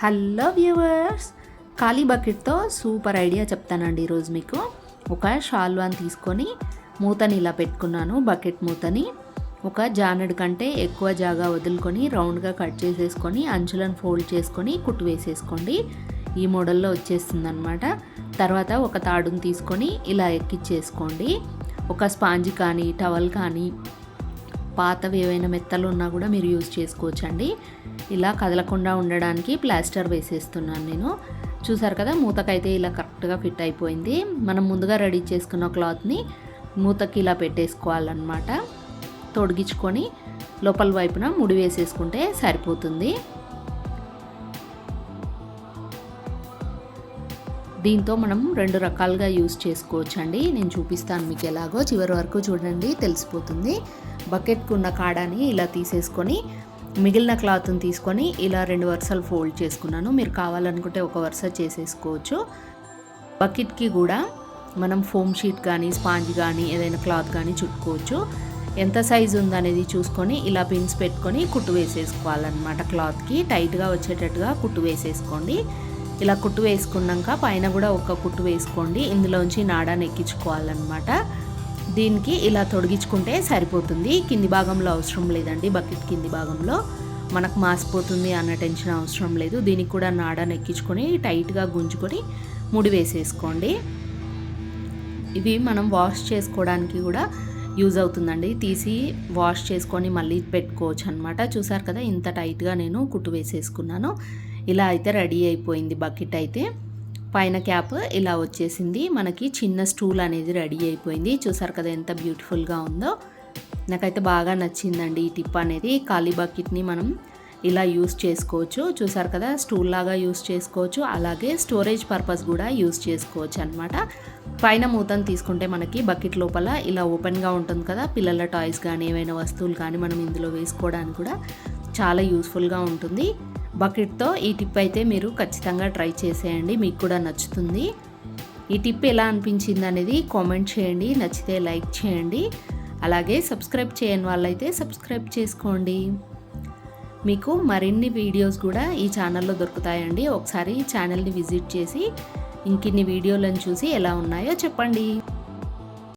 Hello viewers ఖాళీ బకెట్తో super idea చెప్తానండి ఈరోజు మీకు. ఒక షాల్వాన్ తీసుకొని మూతని ఇలా పెట్టుకున్నాను బకెట్ మూతని. ఒక జానెడ్ కంటే ఎక్కువ జాగా వదులుకొని రౌండ్గా కట్ చేసేసుకొని అంచులను ఫోల్డ్ చేసుకొని కుట్టు వేసేసుకోండి. ఈ మోడల్లో వచ్చేస్తుంది అనమాట తర్వాత ఒక తాడుని తీసుకొని ఇలా ఎక్కిచ్చేసుకోండి. ఒక స్పాంజ్ కానీ టవల్ కానీ పాతవి ఏవైనా మెత్తలు ఉన్నా కూడా మీరు యూజ్ చేసుకోవచ్చండి. ఇలా కదలకుండా ఉండడానికి ప్లాస్టర్ వేసేస్తున్నాను నేను. చూసారు కదా మూతకైతే ఇలా కరెక్ట్గా ఫిట్ అయిపోయింది. మనం ముందుగా రెడీ చేసుకున్న క్లాత్ని మూతకి ఇలా పెట్టేసుకోవాలన్నమాట. తొడిగించుకొని లోపల వైపున ముడి వేసేసుకుంటే సరిపోతుంది. దీంతో మనం రెండు రకాలుగా యూస్ చేసుకోవచ్చండి. నేను చూపిస్తాను మీకు ఎలాగో. చివరి వరకు చూడండి తెలిసిపోతుంది. బకెట్కి ఉన్న కాడాని ఇలా తీసేసుకొని మిగిలిన క్లాత్ని తీసుకొని ఇలా రెండు వరుసలు ఫోల్డ్ చేసుకున్నాను. మీరు కావాలనుకుంటే ఒక వరుస చేసేసుకోవచ్చు. బకెట్కి కూడా మనం ఫోమ్ షీట్ కానీ స్పాంజ్ కానీ ఏదైనా క్లాత్ కానీ చుట్టుకోవచ్చు. ఎంత సైజు ఉందనేది చూసుకొని ఇలా పిన్స్ పెట్టుకొని కుట్టు వేసేసుకోవాలన్నమాట క్లాత్కి. టైట్గా వచ్చేటట్టుగా కుట్టు వేసేసుకోండి. ఇలా కుట్టు వేసుకున్నాక పైన కూడా ఒక కుట్టు వేసుకోండి. ఇందులోంచి నాడాన్ని ఎక్కించుకోవాలన్నమాట. దీనికి ఇలా తొడిగించుకుంటే సరిపోతుంది. కింది భాగంలో అవసరం లేదండి. బకెట్ కింది భాగంలో. మనకు మాసిపోతుంది అన్న టెన్షన్ అవసరం లేదు. దీనికి కూడా నాడాన్ని నెక్కించుకొని టైట్గా గుంజుకొని ముడి వేసేసుకోండి. ఇవి మనం వాష్ చేసుకోవడానికి కూడా యూజ్ అవుతుందండి. తీసి వాష్ చేసుకొని మళ్ళీ పెట్టుకోవచ్చు అనమాట చూసారు కదా ఇంత టైట్గా నేను కుట్టు వేసేసుకున్నాను. ఇలా అయితే రెడీ అయిపోయింది బకెట్ అయితే. పైన క్యాప్ ఇలా వచ్చేసింది. మనకి చిన్న స్టూల్ అనేది రెడీ అయిపోయింది. చూసారు కదా ఎంత బ్యూటిఫుల్గా ఉందో. నాకైతే బాగా నచ్చిందండి ఈ టిప్ అనేది. ఖాళీ బకెట్ని మనం ఇలా యూస్ చేసుకోవచ్చు. చూసారు కదా స్టూల్ లాగా యూస్ చేసుకోవచ్చు. అలాగే స్టోరేజ్ పర్పస్ కూడా యూస్ చేసుకోవచ్చు అనమాట పైన మూతను తీసుకుంటే మనకి బకెట్ లోపల ఇలా ఓపెన్గా ఉంటుంది కదా. పిల్లల టాయ్స్ కానీ ఏవైనా వస్తువులు కానీ మనం ఇందులో వేసుకోవడానికి కూడా చాలా యూస్ఫుల్గా ఉంటుంది. బకెట్తో ఈ టిప్ అయితే మీరు ఖచ్చితంగా ట్రై చేసేయండి మీకు కూడా నచ్చుతుంది. ఈ టిప్ ఎలా అనిపించింది అనేది కామెంట్ చేయండి నచ్చితే లైక్ చేయండి అలాగే సబ్స్క్రైబ్ చేయని వాళ్ళైతే సబ్స్క్రైబ్ చేసుకోండి. మీకు మరిన్ని వీడియోస్ కూడా ఈ ఛానల్లో దొరుకుతాయండి. ఒకసారి ఛానల్ని విజిట్ చేసి ఇంకిన్ని వీడియోలను చూసి ఎలా ఉన్నాయో చెప్పండి.